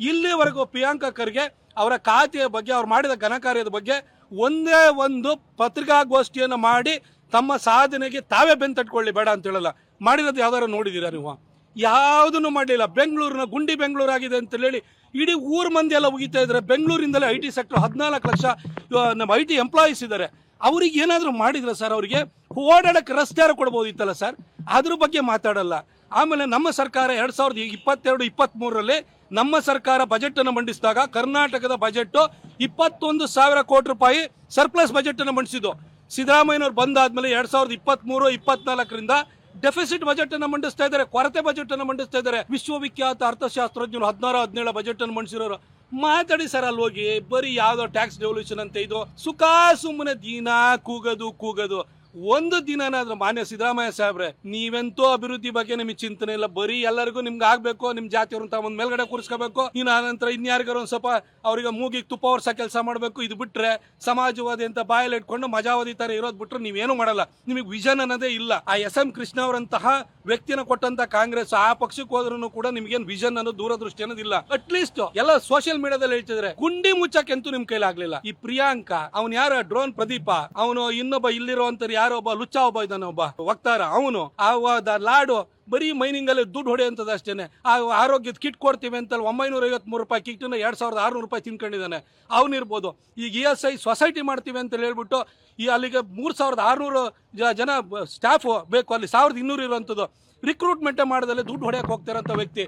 ಇಲ್ಲಿವರೆಗೂ ಪ್ರಿಯಾಂಕಾ ಖರ್ಗೆ ಅವರ ಖಾತೆಯ ಬಗ್ಗೆ, ಅವ್ರು ಮಾಡಿದ ಘನಕಾರ್ಯದ ಬಗ್ಗೆ ಒಂದೇ ಒಂದು ಪತ್ರಿಕಾಗೋಷ್ಠಿಯನ್ನು ಮಾಡಿ ತಮ್ಮ ಸಾಧನೆಗೆ ತಾವೇ ಬೆನ್ ತಟ್ಕೊಳ್ಳಿ ಬೇಡ ಅಂತ ಹೇಳಲ್ಲ. ಮಾಡಿರೋದು ಯಾವ್ದಾರು ನೋಡಿದ್ದೀರಾ ನೀವು? ಯಾವುದನ್ನು ಮಾಡಲಿಲ್ಲ. ಬೆಂಗಳೂರಿನ ಗುಂಡಿ ಬೆಂಗಳೂರು ಆಗಿದೆ ಅಂತ ಹೇಳಿ ಇಡೀ ಊರು ಮಂದಿ ಎಲ್ಲ ಉಗಿತಾ ಇದ್ದಾರೆ ಬೆಂಗಳೂರಿಂದಲೇ ಐ ಟಿ ಸೆಕ್ಟರ್ ಹದಿನಾಲ್ಕು ಲಕ್ಷ ನಮ್ಮ ಐ ಟಿ ಎಂಪ್ಲಾಯೀಸ್ ಇದ್ದಾರೆ. ಅವ್ರಿಗೆ ಏನಾದರೂ ಮಾಡಿದ್ರೆ ಸರ್ ಅವರಿಗೆ? ಓಡಾಡಕ್ಕೆ ರಸ್ತೆ ಕೊಡ್ಬೋದಿತ್ತಲ್ಲ ಸರ್? ಅದ್ರ ಬಗ್ಗೆ ಮಾತಾಡಲ್ಲ. ಆಮೇಲೆ ನಮ್ಮ ಸರ್ಕಾರ ಎರಡ್ ಸಾವಿರದ ಇಪ್ಪತ್ತೆರಡು ಇಪ್ಪತ್ತ್ ಮೂರರಲ್ಲಿ ನಮ್ಮ ಸರ್ಕಾರ ಬಜೆಟ್ ಅನ್ನು ಮಂಡಿಸಿದಾಗ ಕರ್ನಾಟಕದ ಬಜೆಟ್ ಇಪ್ಪತ್ತೊಂದು ಸಾವಿರ ಕೋಟಿ ರೂಪಾಯಿ ಸರ್ಪ್ಲಸ್ ಬಜೆಟ್ ಅನ್ನು ಮಂಡಿಸಿದ್ದು. ಸಿದ್ದರಾಮಯ್ಯನವರು ಬಂದಾದ್ಮೇಲೆ ಎರಡ್ ಸಾವಿರದ ಇಪ್ಪತ್ತ್ ಮೂರು ಇಪ್ಪತ್ನಾಲ್ಕರಿಂದ ಡೆಫಿಸಿಟ್ ಬಜೆಟ್ ಅನ್ನು ಮಂಡಿಸ್ತಾ ಇದ್ದಾರೆ, ಕೊರತೆ ಬಜೆಟ್ ಅನ್ನು ಮಂಡಿಸ್ತಾ ಇದ್ದಾರೆ. ವಿಶ್ವವಿಖ್ಯಾತ ಅರ್ಥಶಾಸ್ತ್ರಜ್ಞರು ಹದಿನಾರು, ಹದಿನೇಳು ಬಜೆಟ್ ಅನ್ನು ಮಂಡಿಸಿರೋರು. ಮಾತಾಡಿ ಸರ್ ಅಲ್ಲಿ ಹೋಗಿ ಬರೀ ಯಾವ್ದೋ ಟ್ಯಾಕ್ಸ್ ಡೆವಲ್ಯೂಷನ್ ಅಂತ ಇದು. ಸುಖ ಸುಮ್ಮನೆ ದಿನ ಕೂಗದು ಕೂಗದು. ಒಂದು ದಿನನಾದ್ರೂ ಮಾನ್ಯ ಸಿದ್ದರಾಮಯ್ಯ ಸಾಹೇಬ್ರೆ, ನೀವೆಂತೂ ಅಭಿವೃದ್ಧಿ ಬಗ್ಗೆ ನಿಮಗೆ ಚಿಂತನೆ ಇಲ್ಲ. ಬರೀ ಎಲ್ಲರಿಗೂ ನಿಮ್ಗೆ ಆಗ್ಬೇಕು, ನಿಮ್ ಜಾತಿಯವ್ರನ್ನ ಒಂದ್ ಮೇಲ್ಗಡೆ ಕೂರಿಸ್ಕೋಬೇಕು. ಇನ್ನು ಆನಂತರ ಇನ್ಯಾರಿಗಾರು ಒಂದ್ ಸ್ವಲ್ಪ ಅವ್ರಿಗೆ ಮೂಗಿಗೆ ತುಪ್ಪ ವರ್ಷ ಕೆಲಸ ಮಾಡಬೇಕು. ಇದು ಬಿಟ್ರೆ ಸಮಾಜವಾದಿ ಅಂತ ಬಾಯಲ್ಲಿ ಇಟ್ಕೊಂಡು ಮಜಾವಾದಿ ತರ ಇರೋದ್ ಬಿಟ್ರೆ ನೀವೇನು ಮಾಡಲ್ಲ. ನಿಮಗೆ ವಿಷನ್ ಅನ್ನೋದೇ ಇಲ್ಲ. ಆ ಎಸ್ ಎಂ ಕೃಷ್ಣ ಅವರಂತಹ ವ್ಯಕ್ತಿನ ಕೊಟ್ಟಂತ ಕಾಂಗ್ರೆಸ್, ಆ ಪಕ್ಷಕ್ಕೆ ಹೋದ್ರೂ ಕೂಡ ನಿಮ್ಗೇನ್ ವಿಷನ್ ಅನ್ನೋ ದೂರದೃಷ್ಟಿ ಅನ್ನೋದಿಲ್ಲ. ಅಟ್ ಲೀಸ್ಟ್ ಎಲ್ಲ ಸೋಷಿಯಲ್ ಮೀಡಿಯಾದಲ್ಲಿ ಹೇಳ್ತಿದ್ರೆ, ಗುಂಡಿ ಮುಚ್ಚಕ್ಕೆಂತೂ ನಿಮ್ ಕೈಲಾಗ್ಲಿಲ್ಲ. ಈ ಪ್ರಿಯಾಂಕಾ, ಅವ್ನ್ ಯಾರ? ಡ್ರೋನ್ ಪ್ರದೀಪ. ಅವನು ಇನ್ನೊಬ್ಬ ಇಲ್ಲಿರುವಂತ ಯಾರೋ ಒಬ್ಬ ಲುಚ್ಚ ಒಬ್ಬ ಇದ್ದಾನೆ ಒಬ್ಬ ವಕ್ತಾರ, ಅವನು ಆ ಲಾಡು ಬರೀ ಮೈನಿಂಗ್ ಅಲ್ಲಿ ದುಡ್ಡು ಹೊಡೆಯಂತದ ಅಷ್ಟೇನೆ. ಆ ಆರೋಗ್ಯದ ಕಿಟ್ ಕೊಡ್ತೀವಿ ಅಂತ ಒಂಬೈನೂರ ಐವತ್ಮೂರು ರೂಪಾಯಿ ಕಿಟ್ನ ಎರಡು ಸಾವಿರದ ಆರ್ನೂರು ರೂಪಾಯಿ ತಿನ್ಕೊಂಡಿದ್ದಾನೆ. ಅವನಿರ್ಬೋದು ಈಗ ಇ ಎಸ್ ಐ ಸೊಸೈಟಿ ಮಾಡ್ತೀವಿ ಅಂತ ಹೇಳ್ಬಿಟ್ಟು ಈ ಅಲ್ಲಿಗೆ ಮೂರ್ ಸಾವಿರದ ಆರ್ನೂರು ಜನ ಸ್ಟಾಫ್ ಬೇಕು, ಅಲ್ಲಿ ಸಾವಿರದ ಇನ್ನೂರು ಇರುವಂಥದ್ದು. ರಿಕ್ರೂಟ್ಮೆಂಟ್ ಮಾಡದಲ್ಲೇ ದುಡ್ಡು ಹೊಡೆಯಕ್ಕೆ ಹೋಗ್ತಾರಂತ ವ್ಯಕ್ತಿ.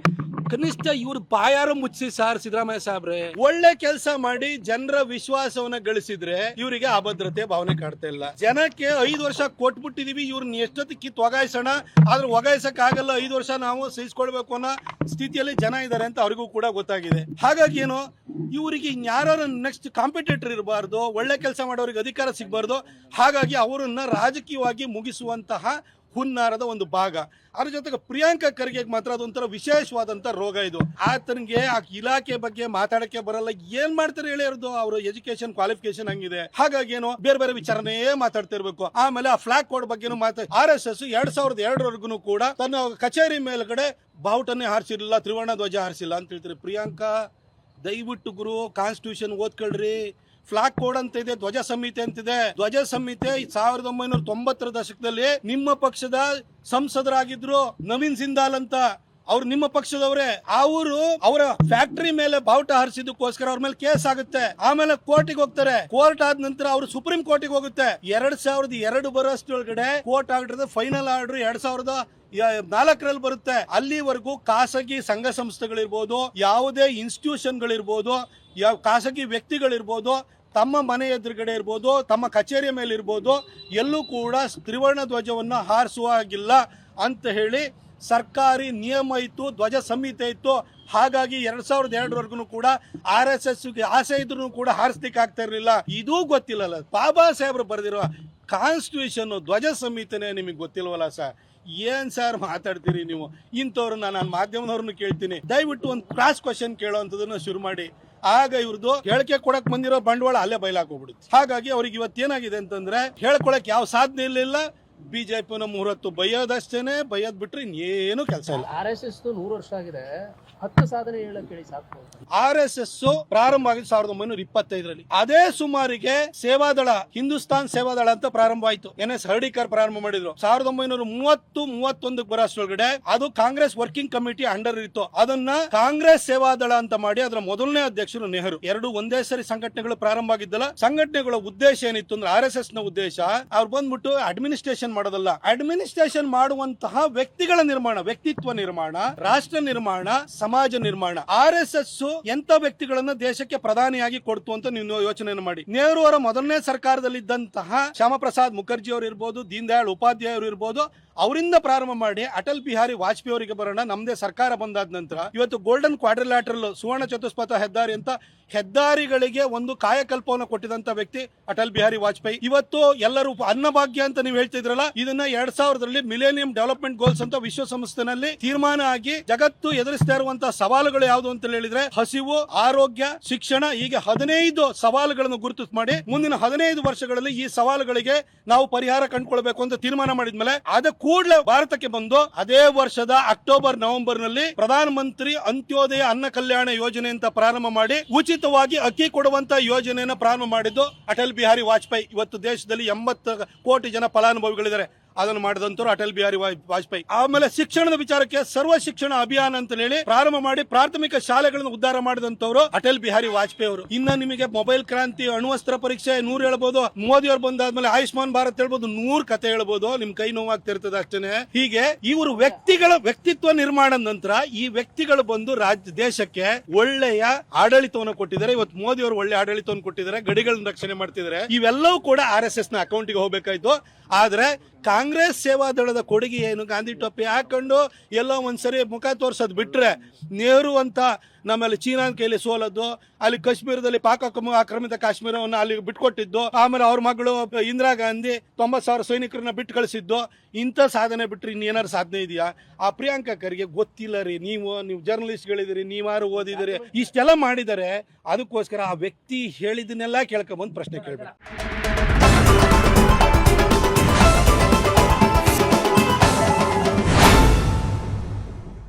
ಕನಿಷ್ಠ ಇವ್ರ ಬಾಯಾರ ಮುಚ್ಚಿ ಸಾರ್ ಸಿದ್ದರಾಮಯ್ಯ ಸಾಬ್ರೆ. ಒಳ್ಳೆ ಕೆಲಸ ಮಾಡಿ ಜನರ ವಿಶ್ವಾಸವನ್ನ ಗಳಿಸಿದ್ರೆ ಇವರಿಗೆ ಅಭದ್ರತೆ ಭಾವನೆ ಕಾಡ್ತಾ ಇಲ್ಲ. ಜನಕ್ಕೆ ಐದು ವರ್ಷ ಕೊಟ್ಬಿಟ್ಟಿದೀವಿ ಇವ್ರನ್ನ ಎಷ್ಟೊತ್ತಿಗೆ ಕಿತ್ತು ಒಗಾಯಿಸೋಣ ಆದ್ರೆ ಒಗಾಯಿಸಕ್ ಆಗಲ್ಲ, ಐದು ವರ್ಷ ನಾವು ಸಹಿಸ್ಕೊಳ್ಬೇಕು ಅನ್ನೋ ಸ್ಥಿತಿಯಲ್ಲಿ ಜನ ಇದ್ದಾರೆ ಅಂತ ಅವ್ರಿಗೂ ಕೂಡ ಗೊತ್ತಾಗಿದೆ. ಹಾಗಾಗಿ ಏನು ಇವರಿಗೆ ಯಾರು ನೆಕ್ಸ್ಟ್ ಕಾಂಪಿಟೇಟರ್ ಇರಬಾರ್ದು, ಒಳ್ಳೆ ಕೆಲಸ ಮಾಡೋರಿಗೆ ಅಧಿಕಾರ ಸಿಗಬಾರ್ದು. ಹಾಗಾಗಿ ಅವರನ್ನು ರಾಜಕೀಯವಾಗಿ ಮುಗಿಸುವಂತಹ ಹುನ್ನಾರದ ಒಂದು ಭಾಗ. ಅದ್ರ ಜೊತೆಗೆ ಪ್ರಿಯಾಂಕಾ ಖರ್ಗೆ ಮಾತ್ರ ಅದೊಂಥರ ವಿಶೇಷವಾದಂತ ರೋಗ ಇದು. ಆತನಿಗೆ ಆ ಇಲಾಖೆ ಬಗ್ಗೆ ಮಾತಾಡಕ್ಕೆ ಬರಲ್ಲ. ಏನ್ ಮಾಡ್ತಾರೆ ಹೇಳಿ ಅವ್ರದ್ದು ಅವ್ರ ಎಜುಕೇಶನ್ ಕ್ವಾಲಿಫಿಕೇಶನ್ ಹಂಗಿದೆ. ಹಾಗಾಗಿ ಏನು? ಬೇರೆ ಬೇರೆ ವಿಚಾರನೇ ಮಾತಾಡ್ತಿರ್ಬೇಕು ಆಮೇಲೆ ಆ ಫ್ಲಾಗ್ ಕೋಡ್ ಬಗ್ಗೆನೂ ಮಾತಾ ಆರ್ ಎಸ್ ಎಸ್ ಎರಡ್ ಸಾವಿರದ ಎರಡರವರೆಗೂ ಕೂಡ ತನ್ನ ಕಚೇರಿ ಮೇಲ್ಗಡೆ ಬಾವುಟನ್ನೇ ಹಾರಿಸಿರ್ಲಿಲ್ಲ, ತ್ರಿವರ್ಣ ಧ್ವಜ ಹಾರಿಸಿಲ್ಲ ಅಂತ ಹೇಳ್ತಾರೆ ಪ್ರಿಯಾಂಕಾ. ದಯವಿಟ್ಟು ಗುರು ಕಾನ್ಸ್ಟಿಟ್ಯೂಷನ್ ಓದ್ಕೊಳ್ರಿ. ಫ್ಲಾಗ್ ಕೋಡ್ ಅಂತ ಇದೆ, ಧ್ವಜ ಸಂಹಿತೆ ಅಂತಿದೆ ಧ್ವಜ ಸಂಹಿತೆ ಸಾವಿರದ ಒಂಬೈನೂರ ತೊಂಬತ್ತರ ದಶಕದಲ್ಲಿ ನಿಮ್ಮ ಪಕ್ಷದ ಸಂಸದರಾಗಿದ್ರು ನವೀನ್ ಸಿಂದಾಲ್ ಅಂತ. ಅವ್ರು ನಿಮ್ಮ ಪಕ್ಷದವರೇ. ಅವರು ಅವರ ಫ್ಯಾಕ್ಟರಿ ಮೇಲೆ ಬಾವುಟ ಹಾರಿಸಿದಕ್ಕೋಸ್ಕರ ಅವ್ರ ಮೇಲೆ ಕೇಸ್ ಆಗುತ್ತೆ. ಆಮೇಲೆ ಕೋರ್ಟಿಗೆ ಹೋಗ್ತಾರೆ. ಕೋರ್ಟ್ ಆದ ನಂತರ ಅವರು ಸುಪ್ರೀಂ ಕೋರ್ಟಿಗೆ ಹೋಗುತ್ತೆ. ಎರಡ್ ಸಾವಿರದ ಎರಡು ಬರೋಷ್ಟೊಳಗಡೆ ಕೋರ್ಟ್ ಆರ್ಡರ್, ಫೈನಲ್ ಆರ್ಡರ್ ಎರಡ್ ಸಾವಿರದ ನಾಲ್ಕರಲ್ಲಿ ಬರುತ್ತೆ. ಅಲ್ಲಿವರೆಗೂ ಖಾಸಗಿ ಸಂಘ ಸಂಸ್ಥೆಗಳಿರ್ಬೋದು, ಯಾವುದೇ ಇನ್ಸ್ಟಿಟ್ಯೂಷನ್ಗಳಿರ್ಬೋದು ಯಾವ ಖಾಸಗಿ ವ್ಯಕ್ತಿಗಳಿರ್ಬೋದು, ತಮ್ಮ ಮನೆ ಎದುರುಗಡೆ ಇರ್ಬೋದು, ತಮ್ಮ ಕಚೇರಿಯ ಮೇಲೆ ಇರ್ಬೋದು ಎಲ್ಲೂ ಕೂಡ ತ್ರಿವರ್ಣ ಧ್ವಜವನ್ನು ಹಾರಿಸುವ ಹಾಗಿಲ್ಲ ಅಂತ ಹೇಳಿ ಸರ್ಕಾರಿ ನಿಯಮ ಇತ್ತು, ಧ್ವಜ ಸಂಹಿತೆ ಇತ್ತು. ಹಾಗಾಗಿ ಎರಡ್ ಸಾವಿರದ ಎರಡರವರೆಗೂ ಕೂಡ ಆರ್ ಎಸ್ ಎಸ್ ಆಸೆ ಇದ್ರು ಕೂಡ ಹಾರಿಸ್ಲಿಕ್ಕೆ ಆಗ್ತಾ ಇರಲಿಲ್ಲ. ಇದೂ ಗೊತ್ತಿಲ್ಲಲ್ಲ. ಬಾಬಾ ಸಾಹೇಬ್ರು ಬರೆದಿರುವ ಕಾನ್ಸ್ಟಿಟ್ಯೂಷನ್ ಧ್ವಜ ಸಂಹಿತೆನೆ ನಿಮಗೆ ಗೊತ್ತಿಲ್ವಲ್ಲ ಸರ್? ಏನ್ ಸರ್ ಮಾತಾಡ್ತೀರಿ ನೀವು? ಇಂಥವ್ರನ್ನ ನಾನು ಮಾಧ್ಯಮದವ್ರನ್ನ ಕೇಳ್ತೀನಿ. ದಯವಿಟ್ಟು ಒಂದು ಕ್ರಾಸ್ ಕ್ವಶನ್ ಕೇಳೋವಂಥದನ್ನ ಶುರು ಮಾಡಿ. ಆಗ ಇವ್ರದ್ದು ಹೇಳಿಕೆ ಕೊಡಕ್ ಬಂದಿರೋ ಬಂಡವಾಳ ಅಲ್ಲೇ ಬಯಲಾಕೋಗ್ಬಿಡುತ್ತೆ ಹಾಗಾಗಿ ಅವ್ರಿಗೆ ಇವತ್ತೇನಾಗಿದೆ ಅಂತಂದ್ರೆ ಹೇಳ್ಕೊಳಕ್ ಯಾವ ಸಾಧನೆ ಇರಲಿಲ್ಲ. ಬಿಜೆಪಿನ ಮೂರತ್ತು ಬೈಯೋದಷ್ಟೇನೆ ಬೈಯೋದ್ ಬಿಟ್ರೆ ಇನ್ನೇನು ಕೆಲಸ ಇಲ್ಲ. ಆರ್ ಎಸ್ ಎಸ್ ನೂರು ವರ್ಷ ಆಗಿದೆ. ಹತ್ತು ಸಾಧನೆ ಹೇಳಕ್ ಹೇಳಿ ಸಾಕು. ಆರ್ ಎಸ್ ಎಸ್ ಪ್ರಾರಂಭ ಆಗಿದ್ದು ಸಾವಿರದ ಒಂಬೈನೂರ ಇಪ್ಪತ್ತೈದರಲ್ಲಿ. ಅದೇ ಸುಮಾರಿಗೆ ಸೇವಾದಳ ಹಿಂದೂಸ್ತಾನ್ ಸೇವಾದಳ ಅಂತ ಪ್ರಾರಂಭ ಆಯ್ತು. ಎನ್ ಎಸ್ ಹರ್ಡಿಕರ್ ಪ್ರಾರಂಭ ಮಾಡಿದ್ರು. ಸಾವಿರದ ಒಂಬೈನೂರ ಮೂವತ್ತು ಮೂವತ್ತೊಂದಕ್ಕೆ ಬರೋಷ್ಟೊಳಗಡೆ ಅದು ಕಾಂಗ್ರೆಸ್ ವರ್ಕಿಂಗ್ ಕಮಿಟಿ ಅಂಡರ್ ಇತ್ತು. ಅದನ್ನ ಕಾಂಗ್ರೆಸ್ ಸೇವಾದಳ ಅಂತ ಮಾಡಿ ಅದರ ಮೊದಲನೇ ಅಧ್ಯಕ್ಷರು ನೆಹರು. ಎರಡು ಒಂದೇ ಸರಿ ಸಂಘಟನೆಗಳು ಪ್ರಾರಂಭ ಆಗಿದ್ದಲ್ಲ. ಸಂಘಟನೆಗಳ ಉದ್ದೇಶ ಏನಿತ್ತು ಅಂದ್ರೆ ಆರ್ ಎಸ್ ಎಸ್ನ ಉದ್ದೇಶ ಅವ್ರು ಬಂದ್ಬಿಟ್ಟು ಅಡ್ಮಿನಿಸ್ಟ್ರೇಷನ್ ಮಾಡೋದಲ್ಲ. ಅಡ್ಮಿನಿಸ್ಟ್ರೇಷನ್ ಮಾಡುವಂತಹ ವ್ಯಕ್ತಿಗಳ ನಿರ್ಮಾಣ, ವ್ಯಕ್ತಿತ್ವ ನಿರ್ಮಾಣ, ರಾಷ್ಟ್ರ ನಿರ್ಮಾಣ, ಸಮಾಜ ನಿರ್ಮಾಣ. ಆರ್ ಎಸ್ ಎಸ್ ಎಂತ ವ್ಯಕ್ತಿಗಳನ್ನ ದೇಶಕ್ಕೆ ಪ್ರಧಾನಿಯಾಗಿ ಕೊಡ್ತು ಅಂತ ನೀವು ಯೋಚನೆಯನ್ನು ಮಾಡಿ. ನೆಹರು ಅವರ ಮೊದಲನೇ ಸರ್ಕಾರದಲ್ಲಿದ್ದಂತಹ ಶ್ಯಾಮಪ್ರಸಾದ್ ಮುಖರ್ಜಿ ಅವರು ಇರ್ಬೋದು ದೀನ್ ದಯಾಳ್ ಉಪಾಧ್ಯಾಯ ಅವರು ಇರ್ಬೋದು ಅವರಿಂದ ಪ್ರಾರಂಭ ಮಾಡಿ ಅಟಲ್ ಬಿಹಾರಿ ವಾಜಪೇಯಿ ಅವರಿಗೆ ಬರೋಣ, ನಮ್ದೇ ಸರ್ಕಾರ ಬಂದಾದ ನಂತರ ಇವತ್ತು ಗೋಲ್ಡನ್ ಕ್ವಾಡ್ರಿಲ್ಯಾಟ್ರಲ್ ಸುವರ್ಣ ಚತುಷ್ಪಥ ಹೆದ್ದಾರಿ ಅಂತ ಹೆದ್ದಾರಿಗಳಿಗೆ ಒಂದು ಕಾಯಕಲ್ಪವನ್ನು ಕೊಟ್ಟಿದಂತ ವ್ಯಕ್ತಿ ಅಟಲ್ ಬಿಹಾರಿ ವಾಜಪೇಯಿ. ಇವತ್ತು ಎಲ್ಲರೂ ಅನ್ನಭಾಗ್ಯ ಅಂತ ನೀವು ಹೇಳ್ತಿದ್ರಲ್ಲ ಇದನ್ನ ಎರಡ್ ಸಾವಿರದಲ್ಲಿ ಮಿಲೇನಿಯಂ ಡೆವಲಪ್ಮೆಂಟ್ ಗೋಲ್ಸ್ ಅಂತ ವಿಶ್ವಸಂಸ್ಥೆನಲ್ಲಿ ತೀರ್ಮಾನ ಆಗಿ ಜಗತ್ತು ಎದುರಿಸ್ತಾ ಇರುವಂತಹ ಸವಾಲುಗಳು ಯಾವುದು ಅಂತ ಹೇಳಿದ್ರೆ, ಹಸಿವು, ಆರೋಗ್ಯ, ಶಿಕ್ಷಣ, ಹೀಗೆ ಹದಿನೈದು ಸವಾಲುಗಳನ್ನು ಗುರುತು ಮಾಡಿ ಮುಂದಿನ ಹದಿನೈದು ವರ್ಷಗಳಲ್ಲಿ ಈ ಸವಾಲುಗಳಿಗೆ ನಾವು ಪರಿಹಾರ ಕಂಡುಕೊಳ್ಬೇಕು ಅಂತ ತೀರ್ಮಾನ ಮಾಡಿದ್ಮೇಲೆ, ಅದಕ್ಕೂ ಕೂಡಲೇ ಭಾರತಕ್ಕೆ ಬಂದು ಅದೇ ವರ್ಷದ ಅಕ್ಟೋಬರ್ ನವೆಂಬರ್ನಲ್ಲಿ ಪ್ರಧಾನ ಮಂತ್ರಿ ಅಂತ್ಯೋದಯ ಅನ್ನ ಕಲ್ಯಾಣ ಯೋಜನೆ ಅಂತ ಪ್ರಾರಂಭ ಮಾಡಿ ಉಚಿತವಾಗಿ ಅಕ್ಕಿ ಕೊಡುವಂತ ಯೋಜನೆಯನ್ನು ಪ್ರಾರಂಭ ಮಾಡಿದ್ದು ಅಟಲ್ ಬಿಹಾರಿ ವಾಜಪೇಯಿ. ಇವತ್ತು ದೇಶದಲ್ಲಿ ಎಂಬತ್ತು ಕೋಟಿ ಜನ ಫಲಾನುಭವಿಗಳಿದ್ದಾರೆ. ಅದನ್ನು ಮಾಡಿದಂತವ್ರು ಅಟಲ್ ಬಿಹಾರಿ ವಾಜ್- ವಾಜಪೇಯಿ. ಆಮೇಲೆ ಶಿಕ್ಷಣದ ವಿಚಾರಕ್ಕೆ ಸರ್ವ ಶಿಕ್ಷಣ ಅಭಿಯಾನ ಅಂತ ಹೇಳಿ ಪ್ರಾರಂಭ ಮಾಡಿ ಪ್ರಾಥಮಿಕ ಶಾಲೆಗಳನ್ನು ಉದ್ಧಾರ ಮಾಡಿದಂತವರು ಅಟಲ್ ಬಿಹಾರಿ ವಾಜಪೇಯಿ ಅವರು. ಇನ್ನ ನಿಮಗೆ ಮೊಬೈಲ್ ಕ್ರಾಂತಿ, ಅಣುವಸ್ತ್ರ ಪರೀಕ್ಷೆ ನೂರ್ ಹೇಳ್ಬೋದು ಮೋದಿ ಅವರು ಬಂದಾದ್ಮೇಲೆ ಆಯುಷ್ಮಾನ್ ಭಾರತ್ ಹೇಳ್ಬೋದು, ನೂರ್ ಕತೆ ಹೇಳ್ಬೋದು. ನಿಮ್ ಕೈ ನೋವಾಗ್ತಿರ್ತದೆ ಅಷ್ಟೇನೆ. ಹೀಗೆ ಇವರು ವ್ಯಕ್ತಿಗಳ ವ್ಯಕ್ತಿತ್ವ ನಿರ್ಮಾಣದ ನಂತರ ಈ ವ್ಯಕ್ತಿಗಳು ಬಂದು ರಾಜ್ಯ, ದೇಶಕ್ಕೆ ಒಳ್ಳೆಯ ಆಡಳಿತವನ್ನು ಕೊಟ್ಟಿದ್ದಾರೆ. ಇವತ್ತು ಮೋದಿ ಅವರು ಒಳ್ಳೆ ಆಡಳಿತವನ್ನು ಕೊಟ್ಟಿದ್ದಾರೆ, ಗಡಿಗಳನ್ನು ರಕ್ಷಣೆ ಮಾಡ್ತಿದ್ದಾರೆ. ಇವೆಲ್ಲವೂ ಕೂಡ ಆರ್ ಎಸ್ ಎಸ್ನ ಅಕೌಂಟಿಗೆ ಹೋಗಬೇಕಾಯ್ತು. ಆದ್ರೆ ಕಾಂಗ್ರೆಸ್ ಸೇವಾ ದಳದ ಕೊಡುಗೆ ಏನು? ಗಾಂಧಿ ಟೊಪ್ಪಿ ಹಾಕೊಂಡು ಎಲ್ಲೋ ಒಂದ್ಸರಿ ಮುಖ ತೋರ್ಸೋದು ಬಿಟ್ಟರೆ ನೆಹರು ಅಂತ ನಮ್ಮಲ್ಲಿ ಚೀನಾ ಕೈಲಿ ಸೋಲದ್ದು ಅಲ್ಲಿ ಕಾಶ್ಮೀರದಲ್ಲಿ ಪಾಕ ಆಕ್ರಮಿತ ಕಾಶ್ಮೀರವನ್ನು ಅಲ್ಲಿ ಬಿಟ್ಕೊಟ್ಟಿದ್ದು, ಆಮೇಲೆ ಅವ್ರ ಮಗಳು ಇಂದಿರಾ ಗಾಂಧಿ ತೊಂಬತ್ ಸಾವಿರ ಸೈನಿಕರನ್ನ ಬಿಟ್ಟು ಕಳಿಸಿದ್ದು, ಇಂಥ ಸಾಧನೆ ಬಿಟ್ಟರೆ ಇನ್ನೇನಾರು ಸಾಧನೆ ಇದೆಯಾ? ಆ ಪ್ರಿಯಾಂಕಾ ಖರ್ಗೆ ಗೊತ್ತಿಲ್ಲ ರೀ. ನೀವು ನೀವು ಜರ್ನಲಿಸ್ಟ್ಗಳಿದ್ದೀರಿ, ನೀವಾರು ಓದಿದಿರಿ ಇಷ್ಟೆಲ್ಲ ಮಾಡಿದರೆ ಅದಕ್ಕೋಸ್ಕರ ಆ ವ್ಯಕ್ತಿ ಹೇಳಿದನ್ನೆಲ್ಲ ಕೇಳ್ಕೊಂಬಂದು ಪ್ರಶ್ನೆ ಕೇಳ್ಬೇಕು.